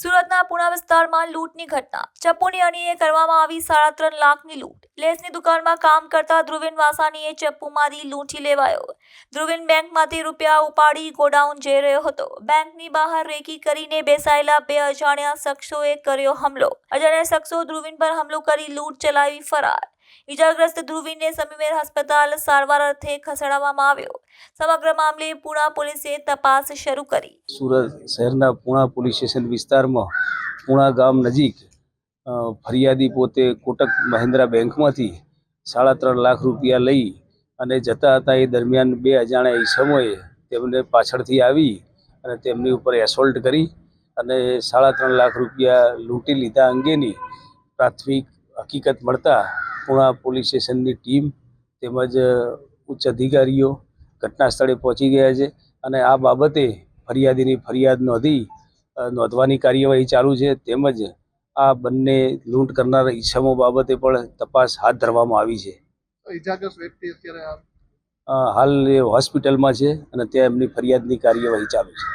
સુરતના પુણા વિસ્તારમાં લૂંટની ઘટના. ચપ્પુની અણીએ કરવામાં આવી સાડા ત્રણ લાખની લૂંટ. લેસની દુકાનમાં કામ કરતા ધ્રુવીન વાસાનીએ ચપ્પુમાંથી લૂંટી લેવાયો. ધ્રુવીન બેંકમાંથી રૂપિયા ઉપાડી ગોડાઉન જઈ રહ્યો હતો. બેંકની બહાર રેકી કરીને બેસાયેલા બે અજાણ્યા શખ્સોએ કર્યો હુમલો. અજાણ્યા શખ્સો ધ્રુવીન પર હુમલો કરી લૂંટ ચલાવી ફરાર. ઇજાગ્રસ્ત ધ્રુવીને સમીમેર હસ્પતાલ સારવાર અર્થે ખસેડવામાં આવ્યો. સમગ્ર મામલે પુણા પોલીસે તપાસ શરૂ કરી. સુરત શહેરના પૂણા પોલીસ સ્ટેશન વિસ્તારમાં પૂણા ગામ નજીક ફરિયાદી પોતે કોટક મહિન્દ્રા બેંકમાંથી સાડા ત્રણ લાખ રૂપિયા લઈ અને જતા હતા એ દરમિયાન બે અજાણ્યા ઈસમોએ તેમને પાછળથી આવી અને તેમની ઉપર એસોલ્ટ કરી અને સાડા ત્રણ લાખ રૂપિયા લૂંટી લીધા અંગેની પ્રાથમિક હકીકત મળતા પૂણા પોલીસ સ્ટેશનની ટીમ તેમજ ઉચ્ચ અધિકારીઓ ઘટના સ્થળે પહોંચી ગયા છે અને આ બાબતે ફરિયાદીની ફરિયાદ નોંધી નોંધવાની કાર્યવાહી ચાલુ છે. તેમજ આ બંને લૂંટ કરનાર ઈસમો બાબતે પણ તપાસ હાથ ધરવામાં આવી છે. હાલ એ હોસ્પિટલમાં છે અને ત્યાં એમની ફરિયાદની કાર્યવાહી ચાલુ છે.